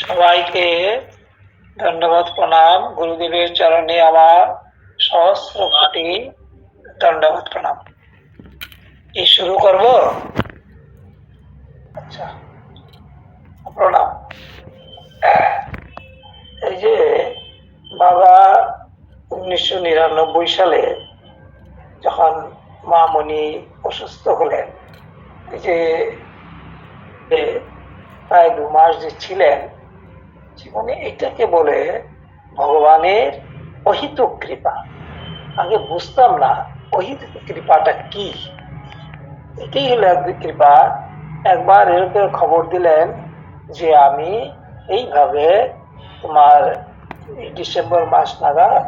সবাইকে ধন্যবাদ, প্রণাম। গুরুদেবের চরণে আমার সহস্র কোটি দণ্ডবোধ, প্রণাম। কি শুরু করব? আচ্ছা প্রণাম। এই যে বাবা উনিশশো নিরানব্বই সালে যখন মামনি অসুস্থ হলেন, এই যে প্রায় দু মাস যে ছিলেন জীবনে এটাকে বলে ভগবানের অহিত কৃপা। আগে বুঝতাম না অহিত কৃপাটা কি। এটাই হলো এক কৃপা। একবার এরকম খবর দিলেন যে আমি এইভাবে তোমার ডিসেম্বর মাস নাগাদ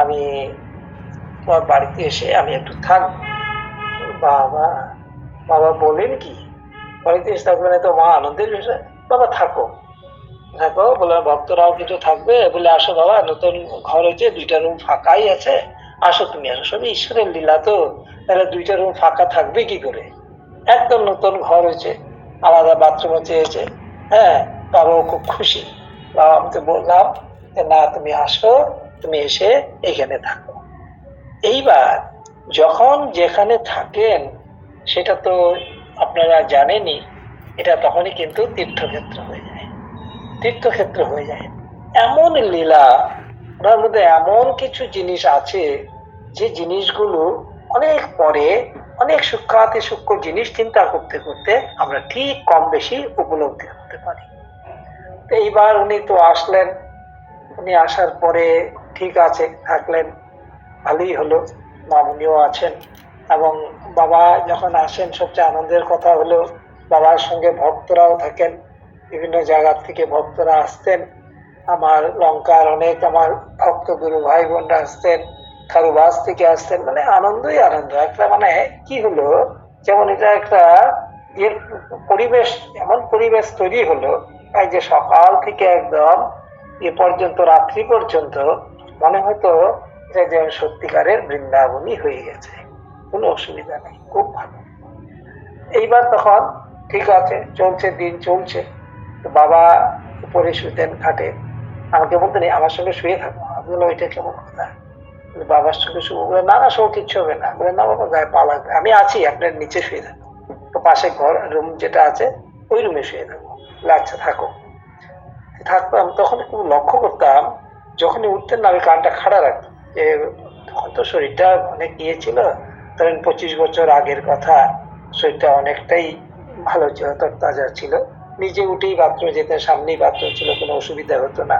আমি তোমার বাড়িতে এসে আমি একটু থাকব। বাবা বাবা বলেন কি, বাড়িতে এসে থাকবে না তো মা আনন্দের বাবা থাকো। থাকো, বলে ভক্তরাও কিছু থাকবে। বলে আসো বাবা, নতুন ঘর হয়েছে, দুইটা রুম ফাঁকাই আছে। আসো তুমি, আসো। সবই ঈশ্বরের লীলা তো। তাহলে দুইটা রুম ফাঁকা থাকবে কি করে? একদম নতুন ঘর হয়েছে, আলাদা বাথরুমও চেয়েছে হ্যাঁ বাবাও খুব খুশি। বাবা আমি তো বললাম যে, না, তুমি আসো, তুমি এসে এখানে থাকো। এইবার যখন যেখানে থাকেন, সেটা তো আপনারা জানেনই, এটা তখনই কিন্তু তীর্থক্ষেত্র হয়ে যায়। তীর্থক্ষেত্র হয়ে যায়। এমন লীলা, ওনার মধ্যে এমন কিছু জিনিস আছে, যে জিনিসগুলো অনেক পরে, অনেক সূক্ষ্মাতি সূক্ষ্ম জিনিস চিন্তা করতে করতে আমরা ঠিক কম বেশি উপলব্ধি করতে পারি। তো এইবার উনি তো আসলেন, উনি আসার পরে ঠিক আছে, থাকলেন, ভালোই হলো মামুনিও আছেন এবং বাবা যখন আসেন, সবচেয়ে আনন্দের কথা হলো, বাবার সঙ্গে ভক্তরাও থাকেন। বিভিন্ন জায়গা থেকে ভক্তরা আসতেন। আমার লঙ্কার অনেক আমার ভক্ত গুরু ভাই বোনরা আসতেন খারুবাস থেকে আসতেন মানে আনন্দই আনন্দ। একটা মানে কি হলো, যেমন এটা একটা ইয়ে পরিবেশ, এমন পরিবেশ তৈরি হলো, এই যে সকাল থেকে একদম এ পর্যন্ত, রাত্রি পর্যন্ত মনে হতো যে যেন সত্যিকারের বৃন্দাবনই হয়ে গেছে। কোনো অসুবিধা নেই, খুব ভালো। এইবার তখন ঠিক আছে, চলছে, দিন চলছে। বাবা উপরে শুতেন খাটে। আমাকে বলতেন আমার সঙ্গে শুয়ে থাকো। আমি বললাম, এটা কেমন কথা? বাবার সঙ্গে শুয়ে বলে, না না শো কিচ্ছু হবে না। বলে, না, বাবা, গায়ে পা লাগবে। আমি আছি, আপনার নিচে শুয়ে থাকো। তো পাশে ঘর রুম যেটা আছে, ওই রুমে শুয়ে থাকো। আচ্ছা থাকো। থাকতাম, তখন খুব লক্ষ্য করতাম, যখনই উঠতেন না, আমি কানটা খাড়া রাখতাম। যে, তখন তো শরীরটা অনেক ইয়ে ছিল। ধরেন, পঁচিশ বছর আগের কথা, শরীরটা অনেকটাই ভালো ছিল তাজা ছিল। নিজে উঠেই বাথরুমে যেতেন, সামনেই বাথরুম ছিল, কোনো অসুবিধা হতো না।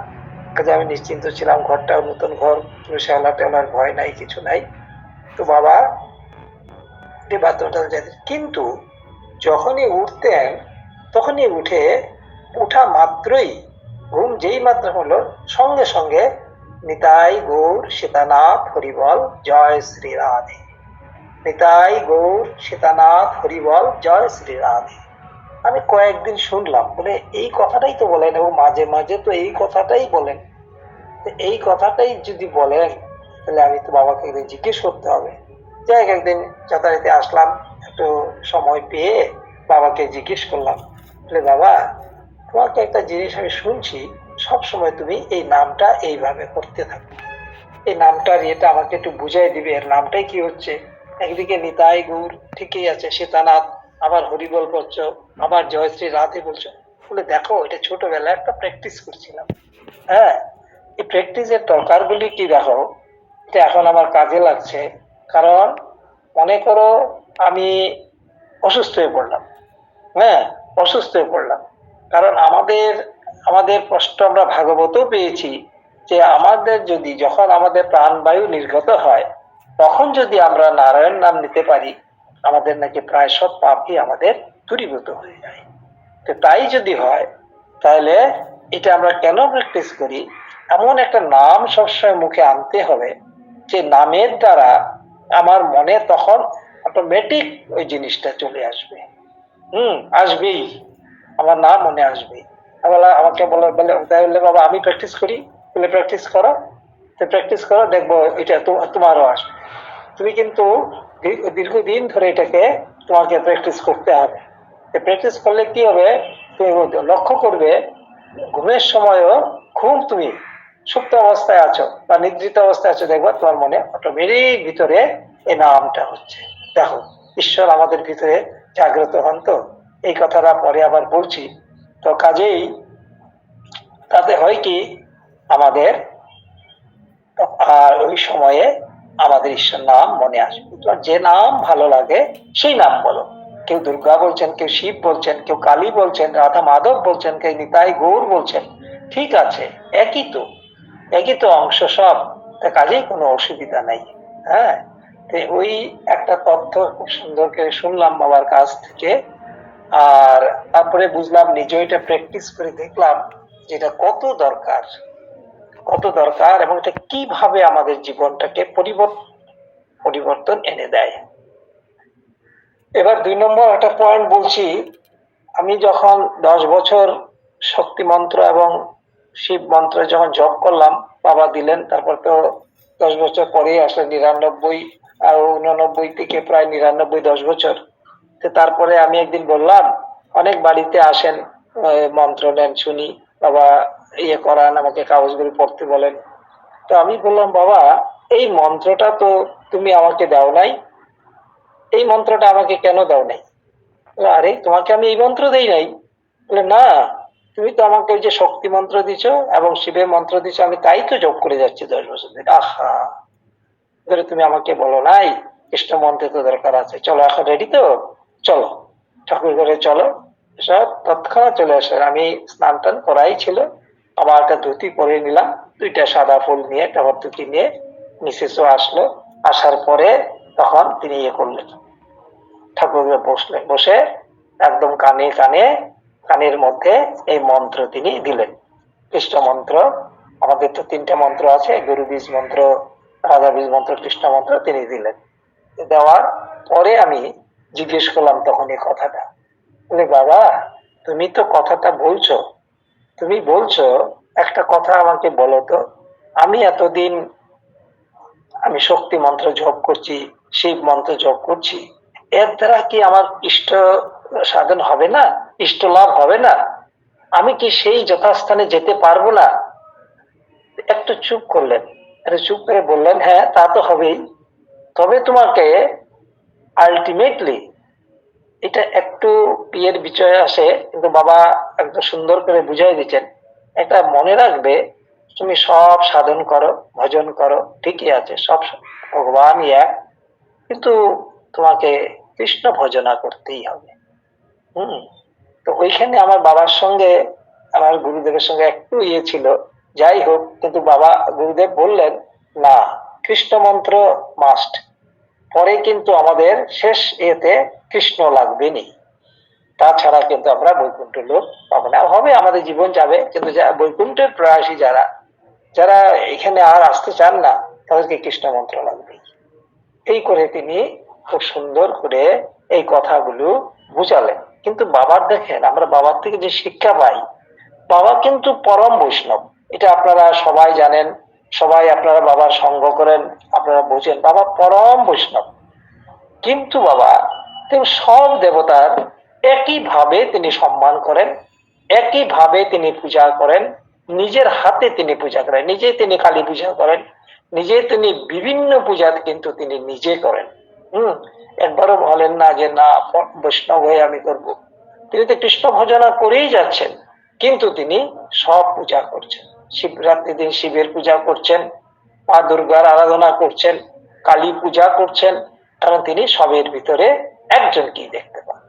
কাজে আমি নিশ্চিন্ত ছিলাম, ঘরটাও নতুন ঘর, কোনো শ্যাওলা টেওলার ভয় নাই, কিছু নাই। তো বাবা বাথরুমটা যেতেন কিন্তু যখনই উঠতেন, তখনই উঠে উঠা মাত্রই ঘুম যেই মাত্র হলো, সঙ্গে সঙ্গে নিতাই গৌর সীতানাথ হরিবল, জয় শ্রী রাধে নিতাই গৌর সীতানাথ হরিবল, জয় শ্রী রাধে আমি কয়েকদিন শুনলাম, বলে এই কথাটাই তো বলেন এবং মাঝে মাঝে তো এই কথাটাই বলেন। এই কথাটাই যদি বলেন, তাহলে আমি তো বাবাকে একদিন জিজ্ঞেস করতে হবে। যাই হোক, একদিন যথারীতি আসলাম, একটু সময় পেয়ে বাবাকে জিজ্ঞেস করলাম, বলে বাবা তোমাকে একটা জিনিস আমি শুনছি, সব সময় তুমি এই নামটা এইভাবে করতে থাকো। এই নামটার ইয়েটা আমাকে একটু বুঝাই দিবে, এর নামটাই কি হচ্ছে? একদিকে নিতাই গুর ঠিকই আছে, সীতানাথ আবার হরিবল করছ, আবার জয়শ্রী রাধে বলছো। বলে, দেখো, এটা ছোটবেলায় একটা প্র্যাকটিস করছিলাম। হ্যাঁ এই প্র্যাকটিসের দরকারগুলি কি দেখো? এটা এখন আমার কাজে লাগছে। কারণ মনে করো আমি অসুস্থ হয়ে পড়লাম। হ্যাঁ অসুস্থ হয়ে পড়লাম। কারণ আমাদের আমাদের প্রশ্ন আমরা ভাগবতও পেয়েছি যে আমাদের যদি, যখন আমাদের প্রাণবায়ু নির্গত হয়, তখন যদি আমরা নারায়ণ নাম নিতে পারি আমাদের নাকি প্রায় সব পাপই আমাদের দূরীভূত হয়ে যায়। তো তাই যদি হয়, তাহলে এটা আমরা কেন প্র্যাকটিস করি? এমন একটা নাম সবসময় মুখে আনতে হবে, যে নামের দ্বারা আমার মনে তখন অটোমেটিক ওই জিনিসটা চলে আসবে। হুম, আসবেই। আমার নাম মনে আসবে। বলা আমাকে বলে বলে বাবা, আমি প্র্যাকটিস করি। বলে প্র্যাকটিস করো। তো প্র্যাকটিস করো, দেখব এটা তোমারও আসবে। তুমি কিন্তু দীর্ঘদিন ধরে এটাকে তোমাকে প্র্যাকটিস করতে হবে। প্র্যাকটিস করলে কি হবে? তুমি লক্ষ্য করবে, ঘুমের সময়ও ঘুম তুমি সুপ্ত অবস্থায় আছো বা নিদ্রিত অবস্থায় আছো, দেখবা তোমার মনে অটোমেটিক ভিতরে এই নামটা হচ্ছে। দেখো, ঈশ্বর আমাদের ভিতরে জাগ্রত হন তো? এই কথাটা পরে আবার বলছি। তো কাজেই তাতে হয় কি? আমাদের, আর ওই সময়ে আমাদের ঈশ্বর নাম মনে আসবে তোমার যে নাম ভালো লাগে, সেই নাম বলো। কেউ দুর্গা বলছেন, কেউ শিব বলছেন, কেউ কালী বলছেন, রাধা মাধব বলছেন, কেউ নিতাই গৌর বলছেন, ঠিক আছে, একই তো। একই তো অংশ সব, তা কাজেই কোনো অসুবিধা নাই হ্যাঁ? ওই একটা তথ্য খুব সুন্দর করে শুনলাম বাবার কাছ থেকে, আর তারপরে বুঝলাম নিজে এটা প্র্যাকটিস করে দেখলাম, যেটা কত দরকার। কত দরকার এবং এটা কীভাবে আমাদের জীবনটাকে পরিবর্তন এনে দেয়। এবার দুই নম্বর একটা পয়েন্ট বলছি, আমি যখন দশ বছর শক্তি মন্ত্র এবং শিব মন্ত্র যখন জপ করলাম, বাবা দিলেন, তারপর তো দশ বছর পরেই আসলে নিরানব্বই আর উননব্বই থেকে প্রায় নিরানব্বই দশ বছর। তো তারপরে আমি একদিন বললাম, অনেক বাড়িতে আসেন মন্ত্র নেন শুনি, বাবা ইয়ে করান, আমাকে কাগজগুলো পড়তে বলেন। তো আমি বললাম, বাবা, এই মন্ত্রটা তো তুমি আমাকে দাও নাই। এই মন্ত্রটা আমাকে কেন দাও নাই? আরে, তোমাকে আমি এই মন্ত্র দেই নাই। বলে, না, তুমি তো আমাকে ওই যে শক্তি মন্ত্র দিছো এবং শিবের মন্ত্র দিছো, আমি তাই তো যোগ করে যাচ্ছি দশ বছর ধরে। আহা! ধরে তুমি আমাকে বলো নাই, কৃষ্ণ মন্ত্রে তো দরকার আছে। চলো, এখন রেডি তো? চলো। ঠাকুর ঘরে চলো সব তৎক্ষণাৎ চলে আসেন। আমি স্নান টান করাই ছিল। আবার একটা ধুতি পরে নিলাম, দুইটা সাদা ফুল নিয়ে, একটা হরতুকি নিয়ে মিসেসও আসলো। আসার পরে তখন তিনি ইয়ে করলেন। ঠাকুর বসলেন, বসে একদম কানে কানে, কানের মধ্যে এই মন্ত্র তিনি দিলেন। কৃষ্ণ মন্ত্র, আমাদের তো তিনটা মন্ত্র আছে, গুরু বীজ মন্ত্র, রাধা বীজ মন্ত্র, কৃষ্ণ মন্ত্র তিনি দিলেন। দেওয়ার পরে আমি জিজ্ঞেস করলাম তখন এই কথাটা। বাবা, তুমি তো কথাটা বলছো তুমি বলছো, একটা কথা আমাকে বলো তো। আমি এতদিন আমি শক্তি মন্ত্র জপ করছি, শিব মন্ত্র জপ করছি। এর দ্বারা কি আমার ইষ্ট সাধন হবে না? ইষ্ট লাভ হবে না? আমি কি সেই যথাস্থানে যেতে পারব না? একটু চুপ করলেন। চুপ করে বললেন হ্যাঁ তা তো হবেই। তবে তোমাকে আলটিমেটলি এটা একটু বিয়ের বিষয়ে আসে, কিন্তু বাবা একদম সুন্দর করে বুঝাই দিচ্ছেন। এটা মনে রাখবে, তুমি সব সাধন করো, ভজন করো, ঠিকই আছে, সব ভগবান এক, কিন্তু তোমাকে কৃষ্ণ ভজনা করতেই হবে। হুম? তো ওইখানে আমার বাবার সঙ্গে, আমার গুরুদেবের সঙ্গে একটু ইয়ে ছিল। যাই হোক, কিন্তু বাবা গুরুদেব বললেন, না, কৃষ্ণ মন্ত্র মাস্ট পরে কিন্তু আমাদের শেষ এতে কৃষ্ণ লাগবে নি তাছাড়া কিন্তু আমরা বৈকুণ্ঠ লোক পাবো না। হবে আমাদের জীবন যাবে, কিন্তু যা বৈকুণ্ঠের প্রয়াসী যারা যারা এখানে আর আসতে চান না, তাদেরকে কৃষ্ণ মন্ত্র লাগবে। এই করে তিনি খুব সুন্দর করে এই কথাগুলো বুঝালেন। কিন্তু বাবার দেখেন, আমরা বাবার থেকে যে শিক্ষা পাই, বাবা কিন্তু পরম বৈষ্ণব। এটা আপনারা সবাই জানেন, সবাই আপনারা বাবার সঙ্গ করেন, আপনারা বোঝেন, বাবা পরম বৈষ্ণব। কিন্তু বাবা তিনি সব দেবতার একই ভাবে তিনি সম্মান করেন একই ভাবে তিনি পূজা করেন, নিজের হাতে তিনি পূজা করেন নিজে তিনি কালী পূজা করেন নিজে তিনি বিভিন্ন পূজা কিন্তু তিনি নিজে করেন। হুম, একবারও বলেন না যে, না, বৈষ্ণব হয়ে আমি করব। তিনি তো কৃষ্ণ ভজনা করেই যাচ্ছেন, কিন্তু তিনি সব পূজা করছেন। শিবরাত্রি দিন শিবের পূজা করছেন, মা দুর্গার আরাধনা করছেন, কালী পূজা করছেন, কারণ তিনি সবের ভিতরে একজনকেই দেখতে পান।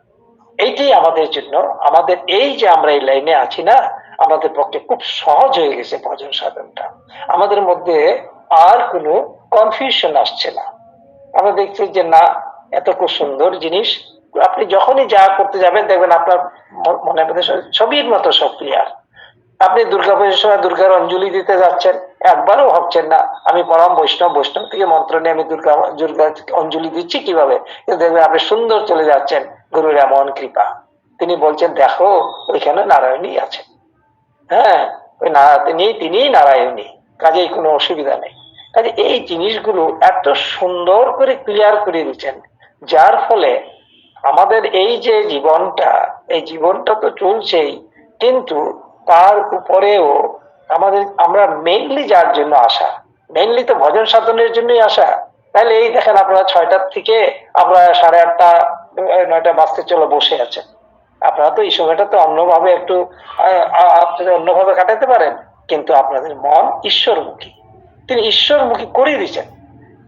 এইটাই আমাদের জন্য, আমাদের এই যে আমরা এই লাইনে আছি না, আমাদের পক্ষে খুব সহজ হয়ে গেছে ভজন সাধনটা। আমাদের মধ্যে আর কোনো কনফিউশন আসছে না। আমরা দেখছি যে না, এত খুব সুন্দর জিনিস। আপনি যখনই যা করতে যাবেন, দেখবেন আপনার মনের মধ্যে ছবির মতো সব ক্লিয়ার আপনি দুর্গা পুজোর সময় দুর্গার অঞ্জলি দিতে যাচ্ছেন, একবারও ভাবছেন না। আমি পরম বৈষ্ণব বৈষ্ণব থেকে মন্ত্র নিয়ে আমি দুর্গা দুর্গা অঞ্জলি দিচ্ছি কীভাবে? দেখবেন আপনি সুন্দর চলে যাচ্ছেন, গুরুর এমন কৃপা। তিনি বলছেন, দেখো, ওইখানে নারায়ণী আছে। হ্যাঁ ওই না, তিনি তিনি নারায়ণী, কাজেই কোনো অসুবিধা নেই। কাজে এই জিনিসগুলো এত সুন্দর করে ক্লিয়ার করে দিচ্ছেন, যার ফলে আমাদের এই যে জীবনটা, এই জীবনটা তো চলছেই, কিন্তু তার উপরেও আমাদের, আমরা মেইনলি যার জন্য আসা? মেইনলি তো ভজন সাধনের জন্যই আসা। তাহলে এই দেখেন আপনারা ছয়টার থেকে আমরা সাড়ে আটটা নয়টা বাজতে চলে বসে আছেন। আপনারা তো এই সময়টা তো অন্যভাবে একটু আপনারা অন্যভাবে কাটাতে পারেন। কিন্তু আপনাদের মন ঈশ্বরমুখী। তিনি ঈশ্বরমুখী করে দিয়েছেন।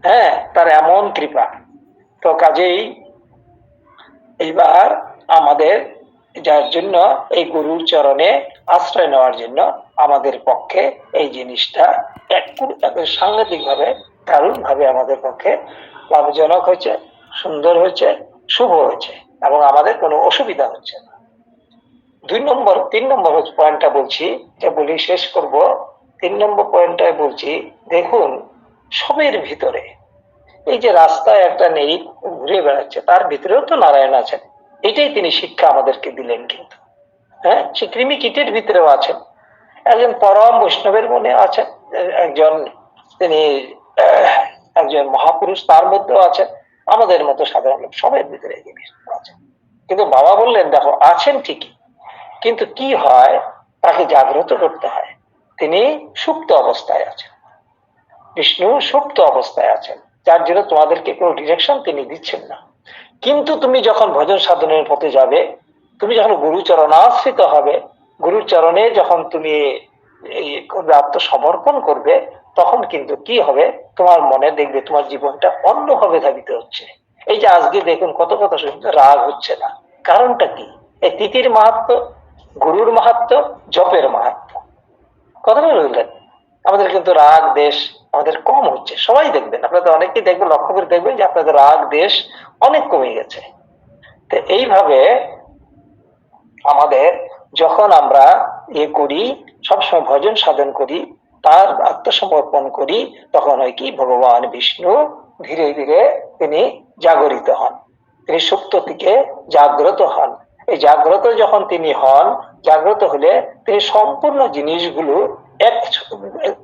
হ্যাঁ তার এমন কৃপা। তো কাজেই এইবার আমাদের যার জন্য এই গুরুর চরণে আশ্রয় নেওয়ার জন্য আমাদের পক্ষে এই জিনিসটা সাংঘাতিক ভাবে দারুণ ভাবে আমাদের পক্ষে লাভজনক হয়েছে, সুন্দর হয়েছে, শুভ হয়েছে এবং আমাদের কোনো অসুবিধা হচ্ছে না। দুই নম্বর, তিন নম্বর পয়েন্টটা বলছি যে বলি শেষ করব। তিন নম্বর পয়েন্টটায় বলছি, দেখুন, সবের ভিতরে এই যে রাস্তায় একটা নেই, ঘুরে বেড়াচ্ছে, তার ভিতরেও তো নারায়ণ আছেন। এটাই তিনি শিক্ষা আমাদেরকে দিলেন কিন্তু। হ্যাঁ? সে কৃমি কীটের ভিতরেও আছেন। একজন পরম বৈষ্ণবের মনে আছেন, একজন তিনি, একজন মহাপুরুষ তার মধ্যেও আছেন, আমাদের মতো সাধারণ লোক সবের ভিতরে আছেন কিন্তু বাবা বললেন, দেখো, আছেন ঠিকই, কিন্তু কি হয়, তাকে জাগ্রত করতে হয়। তিনি সুপ্ত অবস্থায় আছেন। বিষ্ণু সুপ্ত অবস্থায় আছেন। যার জন্য তোমাদেরকে কোনো ডিরেকশন তিনি দিচ্ছেন না। কিন্তু তুমি যখন ভজন সাধনের পথে যাবে, তুমি যখন গুরুচরণ আশ্রিত হবে গুরুর চরণে যখন তুমি করবে, আত্মসমর্পণ করবে, তখন কিন্তু কি হবে? তোমার মনে দেখবে তোমার জীবনটা অন্যভাবে ধাবিত হচ্ছে। এই যে আজকে দেখুন কত কত সুন্দর রাগ হচ্ছে না। কারণটা কি? এই তিথির মাহাত্ম, গুরুর মাহাত্ম, জপের মাহাত্ম। কথা বললেন আমাদের কিন্তু রাগ দেশ আমাদের কম হচ্ছে, সবাই দেখবেন। আপনাদের অনেকেই দেখবেন, লক্ষ্য করে দেখবেন যে আপনাদের রাগ দেশ অনেক কমে গেছে। তো এইভাবে আমাদের যখন আমরা এ করি, সবসময় ভজন সাধন করি, তার আত্মসমর্পণ করি, তখন হয় কি, ভগবান বিষ্ণু ধীরে ধীরে তিনি জাগরিত হন। তিনি সুপ্ত থেকে জাগ্রত হন। এই জাগ্রত যখন তিনি হন, জাগ্রত হলে তিনি সম্পূর্ণ জিনিসগুলো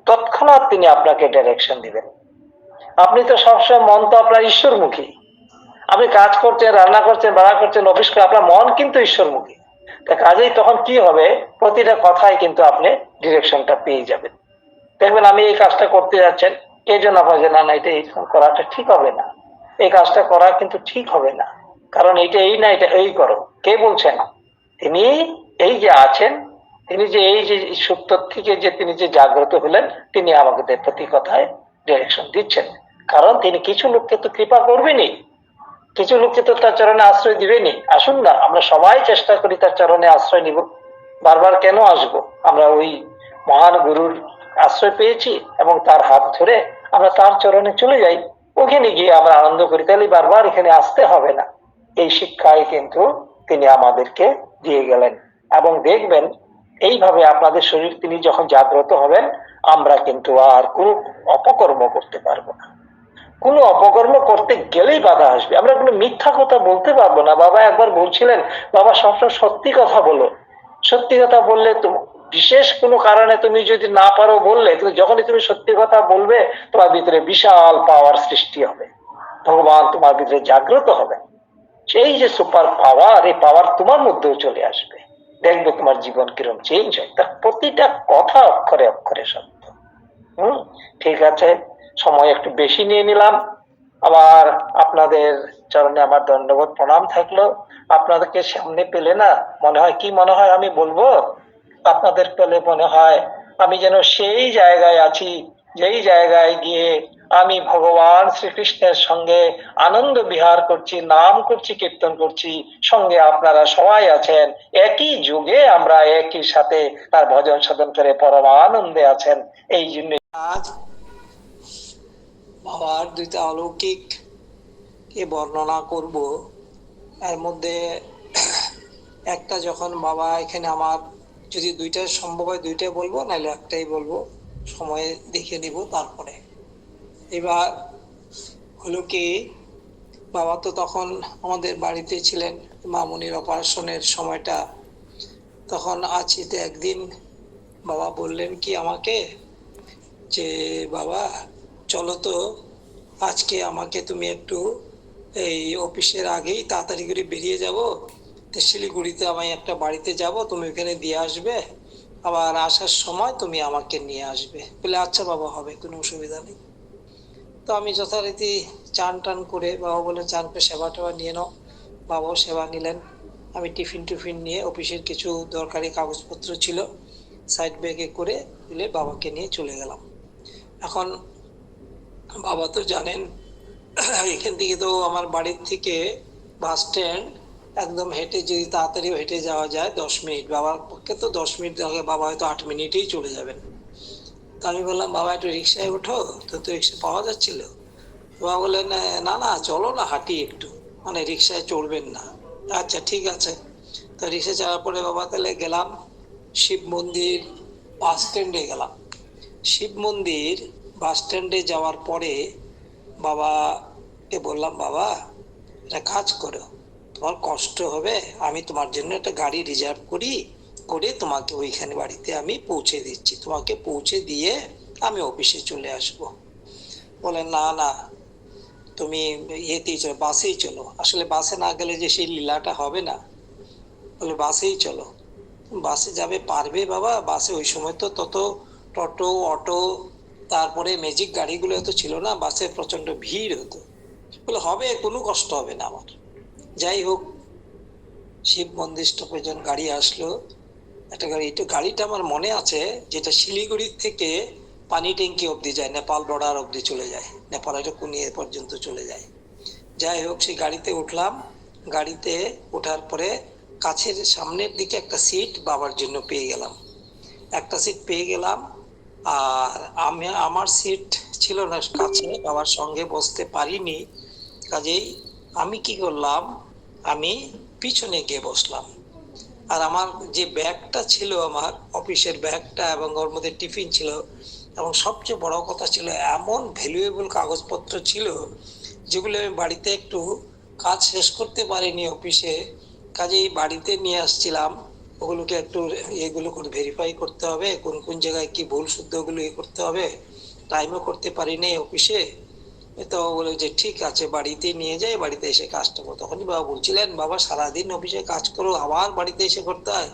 তৎক্ষণাৎ তিনি আপনাকে ডাইরেকশন দিবেন। আপনি তো সবসময় মন তো আপনার ঈশ্বরমুখী। আপনি কাজ করছেন, রান্না করছেন বাড়া করছেন অফিস করে, আপনার মন কিন্তু ঈশ্বরমুখী। তা কাজেই তখন কি হবে? প্রতিটা কথায় কিন্তু আপনি ডিরেকশনটা পেয়ে যাবেন। দেখবেন আমি এই কাজটা করতে যাচ্ছেন, এই জন্য আপনার যে, না না, এটা এই করাটা ঠিক হবে না। এই কাজটা করা কিন্তু ঠিক হবে না। কারণ এটা এই না, এটা এই করো। কে বলছেন তিনি এই যে আছেন তিনি যে এই যে সুপ্ত থেকে যে তিনি যে জাগ্রত হলেন, তিনি আমাদের প্রতি কথায় ডিরেকশন দিচ্ছেন। কারণ তিনি কিছু লোককে তো কৃপা করবেনই। কিছু লোককে তো তার চরণে আশ্রয় দিবেনি আসুন না, আমরা সবাই চেষ্টা করি তার চরণে আশ্রয় নিব। বারবার কেন আসব? আমরা ওই মহান গুরুর আশ্রয় পেয়েছি এবং তার হাত ধরে আমরা তার চরণে চলে যাই। ওখানে গিয়ে আমরা আনন্দ করি, তাহলে বারবার এখানে আসতে হবে না। এই শিক্ষায় কিন্তু তিনি আমাদেরকে দিয়ে গেলেন। এবং দেখবেন এইভাবে আপনাদের শরীর তিনি যখন জাগ্রত হবেন, আমরা কিন্তু আর কোনো অপকর্ম করতে পারব না। কোনো অপকর্ম করতে গেলেই বাধা আসবে। আমরা কোনো মিথ্যা কথা বলতে পারব না। বাবা একবার বলছিলেন, বাবা, সবসময় সত্যি কথা বলো। সত্যি কথা বললে বিশেষ কোনো কারণে তুমি যদি না পারো বললে কিন্তু যখনই তুমি সত্যি কথা বলবে, তোমার ভিতরে বিশাল পাওয়ার সৃষ্টি হবে। ভগবান তোমার ভিতরে জাগ্রত হবে। সেই যে সুপার পাওয়ার এই পাওয়ার তোমার মধ্যেও চলে আসবে। দেখবে তোমার জীবন কিরম চেঞ্জ হয়। তার প্রতিটা কথা অক্ষরে অক্ষরে সত্য। হুম? ঠিক আছে, সময় একটু বেশি নিয়ে নিলাম। আবার আপনাদের চরণে আমার দণ্ডবোধ প্রণাম থাকল। আপনাদেরকে সামনে পেলে না, মনে হয় কি মনে হয় আমি বলব? আপনাদের পেলে মনে হয় আমি যেন সেই জায়গায় আছি, যেই জায়গায় গিয়ে আমি ভগবান শ্রীকৃষ্ণের সঙ্গে আনন্দ বিহার করছি, নাম করছি, কীর্তন করছি, সঙ্গে আপনারা সবাই আছেন। একই যুগে আমরা একই সাথে তার ভজন সাধন করে পরমানন্দে আছেন। এই জন্য আজ বাবার দুইটা অলৌকিক কে বর্ণনা করব। এর মধ্যে একটা যখন বাবা এখানে আমার যদি দুইটা সম্ভব হয়, দুইটাই বলব, নাহলে একটাই বলব। সময় দেখে নিব, তারপরে এবার হলো কি, বাবা তো তখন আমাদের বাড়িতে ছিলেন, মামুনির অপারেশনের সময়টা। তখন আছি তো একদিন বাবা বললেন কি আমাকে, যে বাবা চলো তো, আজকে আমাকে তুমি একটু এই অফিসের আগেই তাড়াতাড়ি করে বেরিয়ে যাব। তো শিলিগুড়িতে আমি একটা বাড়িতে যাব, তুমি ওখানে দিয়ে আসবে। আবার আসার সময় তুমি আমাকে নিয়ে আসবে। বলে আচ্ছা বাবা, হবে, কোনো অসুবিধা নেই। তো আমি যথারীতি চান টান করে বাবা বলে চান করে সেবা টেবা নিয়ে নাও। বাবাও সেবা নিলেন। আমি টিফিন টিফিন নিয়ে অফিসের কিছু দরকারি কাগজপত্র ছিল, সাইড ব্যাগে করে দিলে বাবাকে নিয়ে চলে গেলাম। এখন বাবা তো জানেন, এখান থেকে তো আমার বাড়ির থেকে বাস স্ট্যান্ড একদম হেঁটে যদি তাড়াতাড়ি হেঁটে যাওয়া যায় দশ মিনিট। বাবার পক্ষে তো দশ মিনিট আগে বাবা হয়তো আট মিনিটেই চলে যাবেন। আমি বললাম, বাবা, একটু রিক্সায় ওঠো তো তো রিক্সা পাওয়া যাচ্ছিল। বাবা বললেন, না না চলো না, হাঁটি একটু। মানে রিক্সায় চড়বেন না। আচ্ছা ঠিক আছে। তো রিক্সা যাওয়ার পরে বাবা তাহলে গেলাম শিব মন্দির বাস স্ট্যান্ডে গেলাম। শিব মন্দির বাস স্ট্যান্ডে যাওয়ার পরে বাবা বাবাকে বললাম, বাবা, একটা কাজ করো। তোমার কষ্ট হবে, আমি তোমার জন্য একটা গাড়ি রিজার্ভ করি। করে তোমাকে ওইখানে বাড়িতে আমি পৌঁছে দিচ্ছি। তোমাকে পৌঁছে দিয়ে আমি অফিসে চলে আসব। বলে, না না, তুমি ইয়েতেই চলো, বাসেই চলো। আসলে বাসে না গেলে যে সেই লীলাটা হবে না। বলে, বাসেই চলো। বাসে যাবে, পারবে বাবা। বাসে ওই সময় তো তত টোটো, অটো, তারপরে ম্যাজিক গাড়িগুলো এত ছিল না, বাসে প্রচণ্ড ভিড় হতো। বলে, হবে, কোনো কষ্ট হবে না আমার। যাই হোক, শিব মন্দির স্টপে যখন গাড়ি আসলো। একটা গাড়ি, একটু গাড়িটা আমার মনে আছে যেটা শিলিগুড়ি থেকে পানি ট্যাঙ্কি অবধি যায়, নেপাল বর্ডার অবধি চলে যায় নেপালের কুনিয়ে পর্যন্ত চলে যায়। যাই হোক, সেই গাড়িতে উঠলাম। গাড়িতে ওঠার পরে কাছের সামনের দিকে একটা সিট বাবার জন্য পেয়ে গেলাম। একটা সিট পেয়ে গেলাম, আর আমি, আমার সিট ছিল না কাছে, বাবার সঙ্গে বসতে পারিনি। কাজেই আমি কি করলাম, আমি পিছনে গিয়ে বসলাম। আর আমার যে ব্যাগটা ছিল আমার অফিসের ব্যাগটা এবং ওর মধ্যে টিফিন ছিল, এবং সবচেয়ে বড় কথা ছিল এমন ভ্যালুয়েবল কাগজপত্র ছিল যেগুলো আমি বাড়িতে একটু কাজ শেষ করতে পারিনি অফিসে, কাজেই বাড়িতে নিয়ে আসছিলাম। ওগুলোকে একটু এগুলো করে ভেরিফাই করতে হবে, কোন কোন জায়গায় কি ভুল শুদ্ধ ওগুলো ইয়ে করতে হবে। টাইমও করতে পারিনি অফিসে। তো বলে যে, ঠিক আছে, বাড়িতে নিয়ে যাই, বাড়িতে এসে কাজটা করো। তখনই বাবা বলছিলেন, বাবা, সারাদিন অফিসে কাজ করো, আবার বাড়িতে এসে করতে হয়?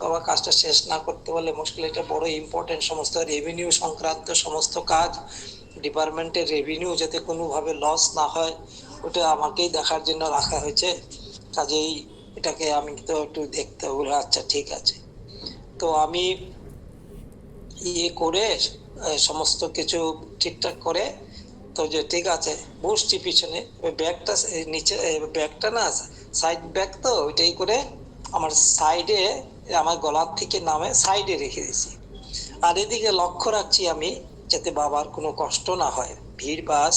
বাবা, কাজটা শেষ না করতে পারলে মুশকিল, এটা বড় ইম্পর্টেন্ট সমস্ত রেভিনিউ সংক্রান্ত সমস্ত কাজ। ডিপার্টমেন্টের রেভিনিউ যাতে কোনোভাবে লস না হয়, ওটা আমাকেই দেখার জন্য রাখা হয়েছে। কাজেই এটাকে আমি তো একটু দেখতে হবে আচ্ছা ঠিক আছে। তো আমি ইয়ে করে সমস্ত কিছু ঠিকঠাক করে তো যে ঠিক আছে, বসছি পিছনে, ওই ব্যাগটা নিচে ব্যাগটা না সাইড ব্যাগ তো, ওইটাই করে আমার সাইডে আমার গলার থেকে নামে সাইডে রেখে দিয়েছি। আর এদিকে লক্ষ্য রাখছি আমি, যাতে বাবার কোনো কষ্ট না হয়। ভিড় বাস,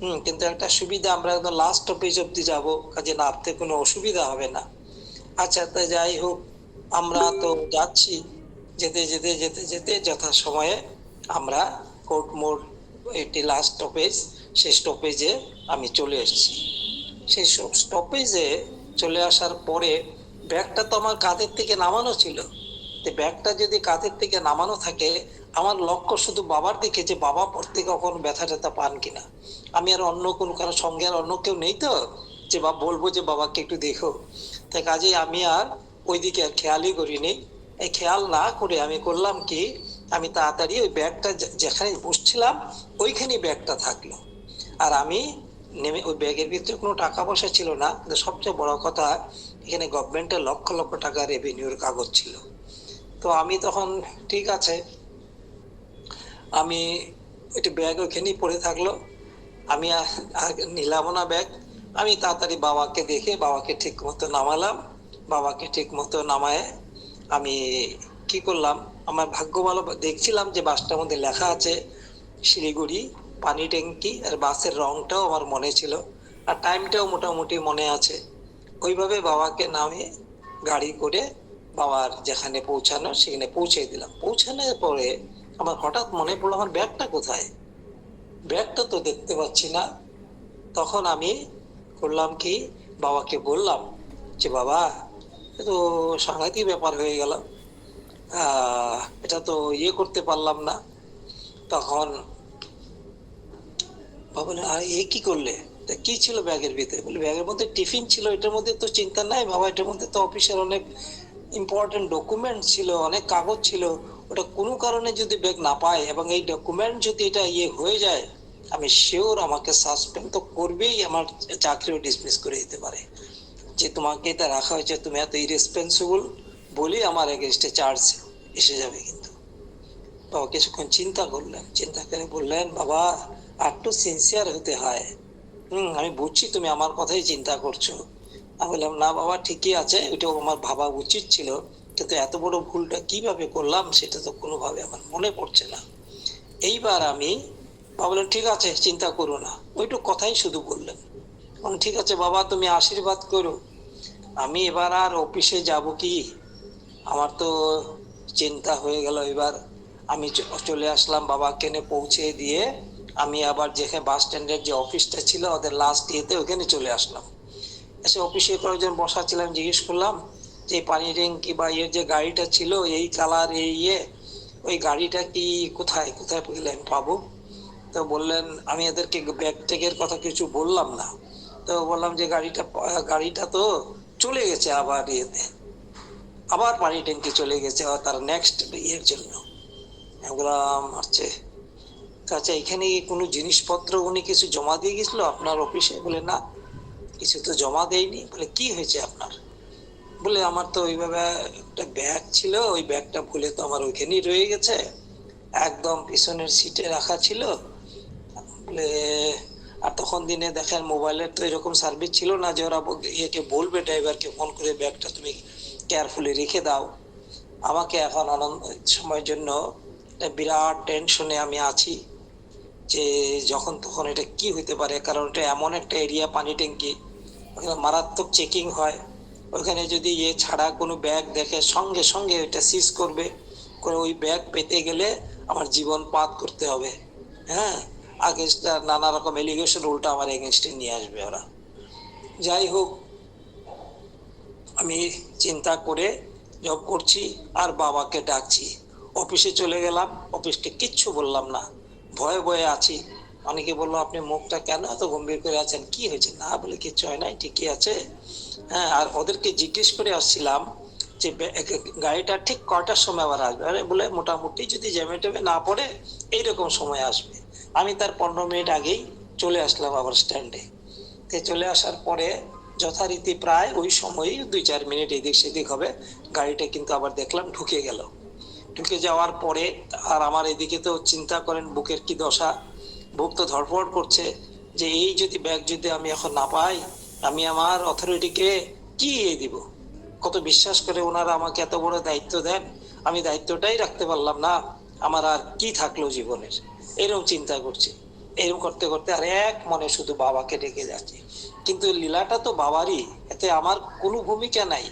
হম, কিন্তু একটা সুবিধা, আমরা একদম লাস্ট স্টপেজ অব্দি যাব, কাজে নামতে কোনো অসুবিধা হবে না। আচ্ছা তা যাই হোক, আমরা তো যাচ্ছি, যেতে যেতে যেতে যেতে যথা সময়ে আমরা কোর্ট মোড় এটি লাস্ট স্টপেজ সেই স্টপেজে আমি চলে এসেছি। সেই স্টপেজে চলে আসার পরে ব্যাগটা তো আমার কাঁধের থেকে নামানো ছিল। তো ব্যাগটা যদি কাঁধের থেকে নামানো থাকে, আমার লক্ষ্য শুধু বাবার দিকে যে বাবা পড়তে কখন ব্যথা ট্যাথা পান কিনা। আমি আর অন্য কোনো কারও সঙ্গে আর অন্য কেউ নেই তো? যে বা বলব যে বাবাকে একটু দেখো। তাই কাজেই আমি আর ওইদিকে আর খেয়ালই করিনি। এই খেয়াল না করে আমি করলাম কি আমি তাড়াতাড়ি ওই ব্যাগটা যেখানে বসছিলাম, ওইখানে ব্যাগটা থাকল। আর আমি নেমে ওই ব্যাগের ভিতরে কোনো টাকা পয়সা ছিল না। সবচেয়ে বড় কথা, এখানে গভর্নমেন্টের লক্ষ লক্ষ টাকা রেভিনিউর কাগজ ছিল। তো আমি তখন, ঠিক আছে। আমি একটু ব্যাগ ওইখানেই পড়ে থাকল। আমি আর নিলামও না ব্যাগ। আমি তাড়াতাড়ি বাবাকে দেখে, বাবাকে ঠিক মতো নামালাম। বাবাকে ঠিক মতো নামায় আমি কি করলাম? আমার ভাগ্য ভালো দেখছিলাম যে বাসটার মধ্যে লেখা আছে শিলিগুড়ি পানি ট্যাঙ্কি আর বাসের রংটাও আমার মনে ছিল আর টাইমটাও মোটামুটি মনে আছে। ওইভাবে বাবাকে নামে গাড়ি করে বাবার যেখানে পৌঁছানো সেখানে পৌঁছে দিলাম। পৌঁছানোর পরে আমার হঠাৎ মনে পড়ল আমার ব্যাগটা কোথায়? ব্যাগটা তো দেখতে পাচ্ছি না। তখন আমি করলাম কি বাবাকে বললাম যে বাবা তো সাংঘাতিক ব্যাপার হয়ে গেল। আহ, এটা তো ইয়ে করতে পারলাম না। তখন আর, এ কি করলে? তা কি ছিল ব্যাগের ভিতরে? বলে, ব্যাগের মধ্যে টিফিন ছিল, এটার মধ্যে তো চিন্তা নাই বাবা, এটার মধ্যে তো অফিসের অনেক ইম্পর্টেন্ট ডকুমেন্ট ছিল, অনেক কাগজ ছিল। ওটা কোনো কারণে যদি ব্যাগ না পায় এবং এই ডকুমেন্ট যদি এটা ইয়ে হয়ে যায়, আমি শিওর আমাকে সাসপেন্ড তো করবেই, আমার চাকরিও ডিসমিস করে দিতে পারে। যে তোমাকে এটা রাখা হয়েছে, তুমি এত ইরেসপন্সিবল বলেই আমার এগেনস্টে চার্জ এসে যাবে কিন্তু। বাবা কিছুক্ষণ চিন্তা করলেন। চিন্তা করে বললেন, বাবা, একটু সিনসিয়ার হতে হয়। হুম, আমি বুঝছি তুমি আমার কথাই চিন্তা করছ। আমি বললাম, না বাবা, ঠিকই আছে। ওইটাও আমার ভাবা উচিত ছিল। কিন্তু এত বড় ভুলটা কীভাবে করলাম, সেটা তো কোনোভাবে আমার মনে পড়ছে না। এইবার আমি, বাবা বললেন, ঠিক আছে, চিন্তা করো না। ওইটুক কথাই শুধু বললেন। ঠিক আছে বাবা, তুমি আশীর্বাদ করো। আমি এবার আর অফিসে যাব কি? আমার তো চিন্তা হয়ে গেল এবার। আমি চলে আসলাম বাবাকে এনে পৌঁছে দিয়ে। আমি আবার যেখানে বাস স্ট্যান্ডের যে অফিসটা ছিল, ওদের লাস্ট ইয়েতে ওখানে চলে আসলাম। এসে অফিসে কয়েকজন বসা ছিলাম, জিজ্ঞেস করলাম যে, পানি ট্যাঙ্কি বা ইয়ের যে গাড়িটা ছিল, এই কালার, এই ইয়ে ওই গাড়িটা কি কোথায় কোথায় গেলে আমি পাবো তো বললেন, আমি এদেরকে ব্যাগ ট্যাগের কথা কিছু বললাম না। তো বললাম যে, গাড়িটা গাড়িটা তো চলে গেছে আবার ইয়েতে। আবার পানি ট্যাঙ্কি চলে গেছে তার নেক্সট ইয়ের জন্য। আচ্ছা এখানে কোনো জিনিসপত্র উনি কিছু জমা দিয়ে গেছিল? আপনার অফিসে বলে, না, কিছু তো জমা দেয়নি। বলে, কি হয়েছে আপনার? বলে, আমার তো ওইভাবে একটা ব্যাগ ছিল, ওই ব্যাগটা ভুলে তো আমার ওইখানেই রয়ে গেছে। একদম পিছনের সিটে রাখা ছিল। বলে, আর তখন দিনে দেখেন মোবাইলের তো এরকম সার্ভিস ছিল না যে ওরা ইয়েকে বলবে ড্রাইভারকে ফোন করে ব্যাগটা তুমি কেয়ারফুলি রেখে দাও। আমাকে এখন আনন্দ, সময়ের জন্য বিরাট টেনশনে আমি আছি যে যখন তখন এটা কি হইতে পারে, কারণ এটা এমন একটা এরিয়া পানি ট্যাঙ্কি। ওখানে মারাত্মক চেকিং হয়। ওখানে যদি ইয়ে ছাড়া কোনো ব্যাগ দেখে সঙ্গে সঙ্গে এটা সিজ করবে, করে ওই ব্যাগ পেতে গেলে আমার জীবন পাত করতে হবে। হ্যাঁ? আগেস্ট নানা রকম এলিগেশন উল্টা আমার এগেনস্টে নিয়ে আসবে ওরা। যাই হোক আমি চিন্তা করে জব করছি আর বাবাকে ডাকছি। অফিসে চলে গেলাম, অফিসকে কিচ্ছু বললাম না। ভয়ে ভয়ে আছি। অনেকে বলল, আপনি মুখটা কেন এত গম্ভীর করে আছেন? কি হয়েছে? না, বলে কিচ্ছু হয় নাই, ঠিকই আছে। হ্যাঁ আর ওদেরকে জিজ্ঞেস করে আসছিলাম যে গাড়িটা ঠিক কয়টার সময় আবার আসবে? আরে, বলে মোটামুটি যদি জ্যামে টেমে না পড়ে, এইরকম সময় আসবে। আমি তার পনেরো মিনিট আগেই চলে আসলাম আবার স্ট্যান্ডে চলে আসার পরে যথারীতি প্রায় ওই সময়ই দুই চার মিনিট এদিক সেদিক হবে। গাড়িটা কিন্তু আবার দেখলাম ঢুকে গেল। ঢুকে যাওয়ার পরে আর আমার এদিকে তো চিন্তা করেন বুকের কি দশা। বুক তো ধরফড় করছে যে এই যদি ব্যাগ যদি আমি এখন না পাই, আমি আমার অথরিটিকে কি ইয়ে দিব? কত বিশ্বাস করে ওনারা আমাকে এত বড় দায়িত্ব দেন? আমি দায়িত্বটাই রাখতে পারলাম না। আমার আর কি থাকল জীবনের? এরকম চিন্তা করছি। এরকম করতে করতে আর এক মনে শুধু বাবাকে ডেকে যাচ্ছি। কিন্তু লীলাটা তো বাবারই, এতে আমার কোনো ভূমিকা নাই।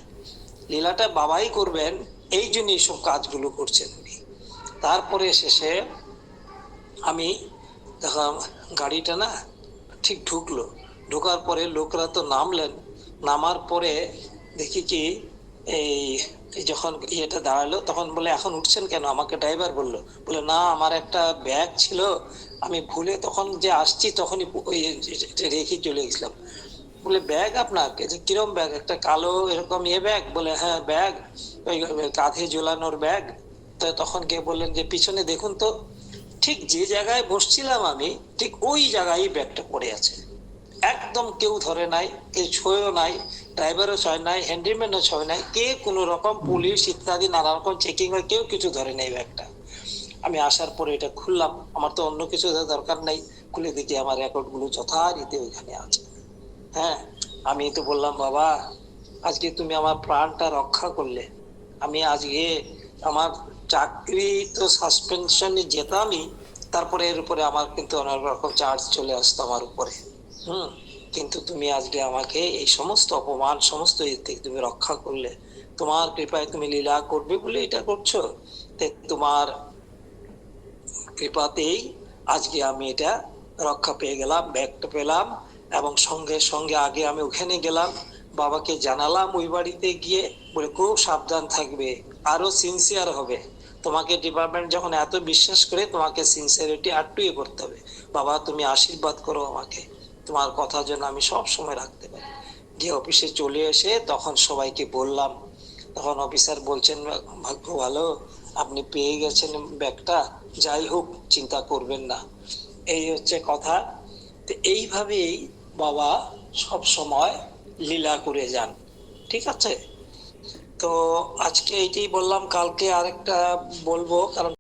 লীলাটা বাবাই করবেন, এই জন্য এইসব কাজগুলো করছেন উনি। তারপরে শেষে আমি দেখলাম গাড়িটা না ঠিক ঢুকলো। ঢোকার পরে লোকরা তো নামলেন। নামার পরে দেখি কি এই এই যখন ইয়েটা দাঁড়াল, তখন বলে, এখন উঠছেন কেন? আমাকে ড্রাইভার বলল। বলে, না, আমার একটা ব্যাগ ছিল, আমি ভুলে তখন যে আসছি, তখনই রেখে চলে গেছিলাম। বলে, ব্যাগ আপনার? যে কিরম ব্যাগ? একটা কালো এরকম ইয়ে ব্যাগ? বলে হ্যাঁ ব্যাগ, ওই কাঁধে ঝোলানোর ব্যাগ। তো তখন কে বললেন যে, পিছনে দেখুন তো, ঠিক যে জায়গায় বসছিলাম আমি, ঠিক ওই জায়গায় ব্যাগটা পড়ে আছে। একদম কেউ ধরে নাই, কেউ ছয়ও নাই ড্রাইভারও ছয় নাই হ্যান্ডিম্যানও ছয় নাই, কে কোনো রকম পুলিশ ইত্যাদি নানা রকম চেকিং হয়, কেউ কিছু ধরে নেই ব্যাগটা। আমি আসার পরে এটা খুললাম, আমার তো অন্য কিছু দরকার নাই, খুলে দেখি আমার রেকর্ডগুলো যথারীতি ওইখানে আছে। হ্যাঁ আমি তো বললাম, বাবা, আজকে তুমি আমার প্রাণটা রক্ষা করলে। আমি আজকে আমার চাকরি তো সাসপেনশনে যেতামই, তারপরে এর উপরে আমার কিন্তু অনেক রকম চার্জ চলে আসতো আমার উপরে। হুম। কিন্তু তুমি আজকে আমাকে এই সমস্ত অপমান, সমস্ত থেকে তুমি রক্ষা করলে। তোমার কৃপায় তুমি লীলা করবে বলে এটা করছ। তোমার কৃপাতেই আজকে আমি এটা রক্ষা পেয়ে গেলাম ব্যাগটা পেলাম এবং সঙ্গে সঙ্গে আগে আমি ওখানে গেলাম, বাবাকে জানালাম ওই বাড়িতে গিয়ে, বলে খুব সাবধান থাকবে, আরও সিনসিয়ার হবে। তোমাকে ডিপার্টমেন্ট যখন এত বিশ্বাস করে তোমাকে সিনসিয়ারিটি আটটুয়ে করতে হবে। বাবা, তুমি আশীর্বাদ করো আমাকে। তোমার কথা যেন আমি সব সময় রাখতে পারি। গিয়ে অফিসে চলে এসে তখন সবাইকে বললাম, তখন অফিসার বলছেন, ভাগ্য ভালো, আপনি পেয়ে গেছেন ব্যাগটা, যাই হোক, চিন্তা করবেন না। এই হচ্ছে কথা। তো এইভাবেই বাবা সব সময় লীলা করে যান, ঠিক আছে? তো আজকে এইটাই বললাম, কালকে আরেকটা বলব, কারণ